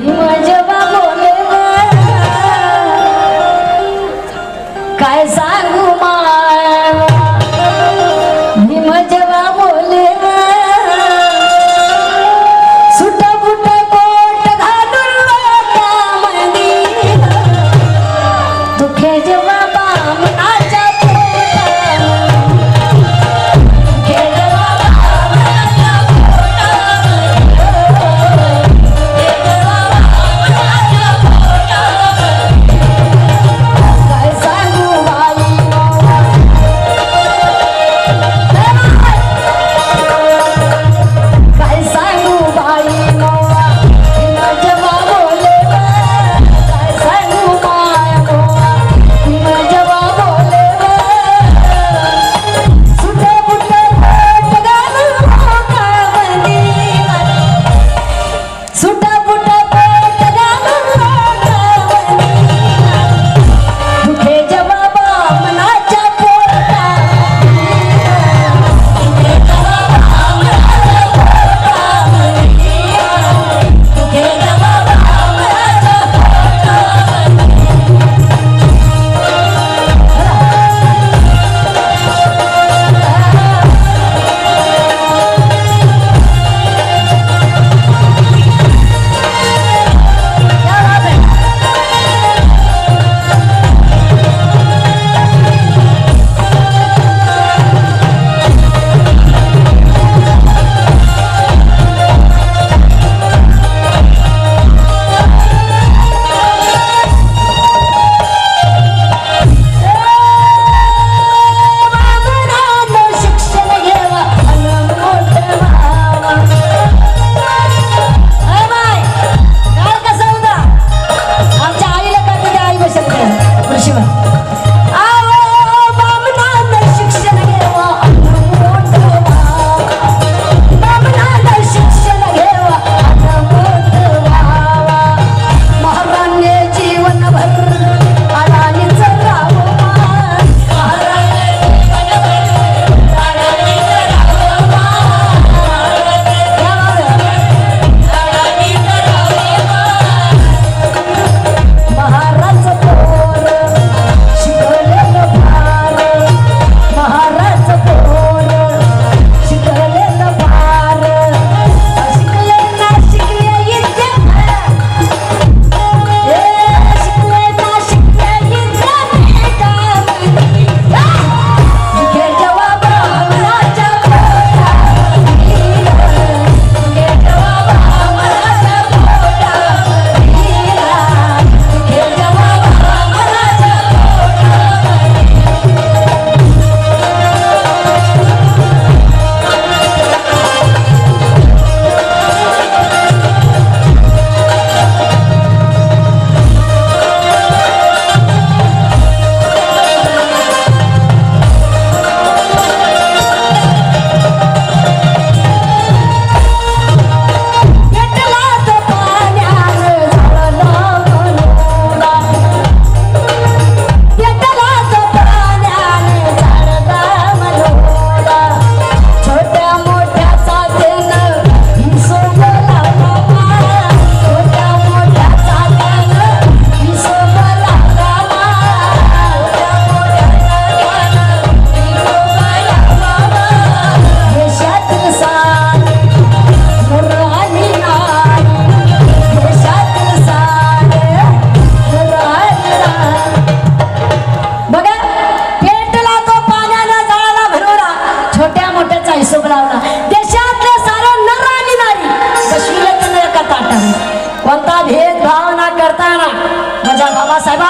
你们就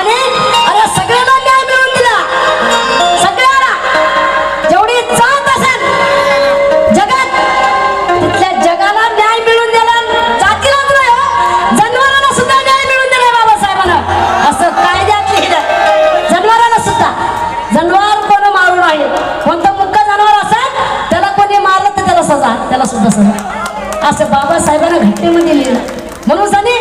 आणि अरे सगळ्यांना न्याय दिला. जेवढी जात असेल जगात तिथल्या जगाला न्याय दिला जातीला हो. जनावरांना सुद्धा न्याय दिला बाबासाहेबांना. असं कायद्यात लिहिलं जनावरांना सुद्धा. जनावर कोण मारू नाही कोणतं मुक्क जनावर असेल त्याला कोणी मारलं तर त्याला सजा. त्याला सुद्धा सजा. असं बाबासाहेबांना घटनेमध्ये लिहिलं म्हणून सनी